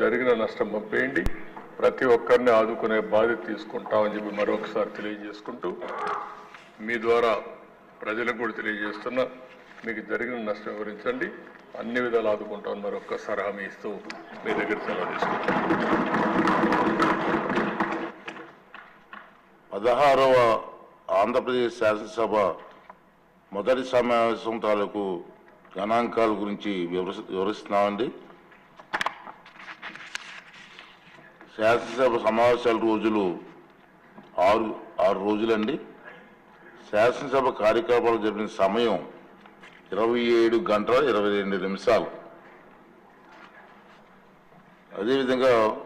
జరిగిన నష్టం పంపేయండి. ప్రతి ఒక్కరిని ఆదుకునే బాధ్యత తీసుకుంటామని చెప్పి మరొకసారి తెలియజేసుకుంటూ మీ ద్వారా ప్రజలకు కూడా తెలియజేస్తున్నా మీకు జరిగిన నష్టం వివరించండి. అన్ని విధాలు ఆదుకుంటామని మరొకసారి హామీ ఇస్తూ మీ దగ్గర సెలవు తీసుకుంటాం. పదహారవ ఆంధ్రప్రదేశ్ శాసనసభ మొదటి సమావేశం తాలూకు గణాంకాల గురించి వివరి వివరిస్తున్నామండి. శాసనసభ సమావేశాల రోజులు ఆరు ఆరు రోజులండి. శాసనసభ కార్యకలాపాలు జరిపిన సమయం ఇరవై ఏడు గంటల ఇరవై రెండు నిమిషాలు. అదేవిధంగా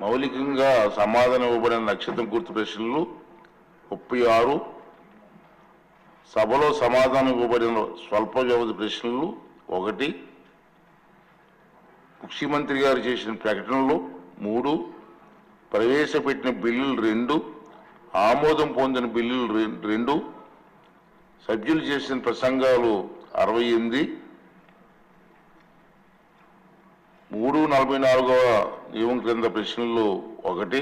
మౌలికంగా సమాధానం ఇవ్వబడిన నక్షత్రం గుర్తు ప్రశ్నలు ముప్పై ఆరు. సభలో సమాధానం ఇవ్వబడిన స్వల్ప వ్యవధి ప్రశ్నలు ఒకటి. ముఖ్యమంత్రి గారు చేసిన ప్రకటనలు మూడు ప్రవేశపెట్టిన బిల్లులు రెండు ఆమోదం పొందిన బిల్లులు రెండు సభ్యులు చేసిన ప్రసంగాలు అరవై ఎనిమిది మూడు నలభై నాలుగవ నియమం క్రింద ప్రశ్నలు ఒకటి.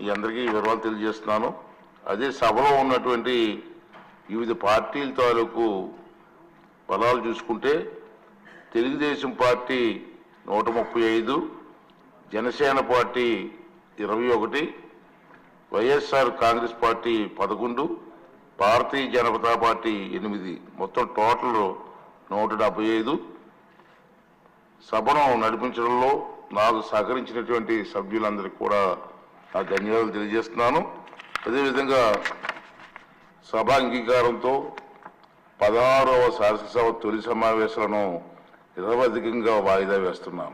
మీ అందరికీ ఈ వివరాలు తెలియజేస్తున్నాను. అదే సభలో ఉన్నటువంటి వివిధ పార్టీల తాలూకు బలాలు చూసుకుంటే తెలుగుదేశం పార్టీ నూట ముప్పై ఐదు జనసేన పార్టీ ఇరవై ఒకటి వైఎస్ఆర్ కాంగ్రెస్ పార్టీ పదకొండు భారతీయ జనతా పార్టీ ఎనిమిది. మొత్తం టోటల్ నూట డెబ్బై ఐదు. సభను నడిపించడంలో నాకు సహకరించినటువంటి సభ్యులందరికీ కూడా నా ధన్యవాదాలు తెలియజేస్తున్నాను. అదేవిధంగా సభ అంగీకారంతో పదహారవ శాసనసభ తొలి సమావేశాలను నిరవధికంగా వాయిదా వేస్తున్నాం.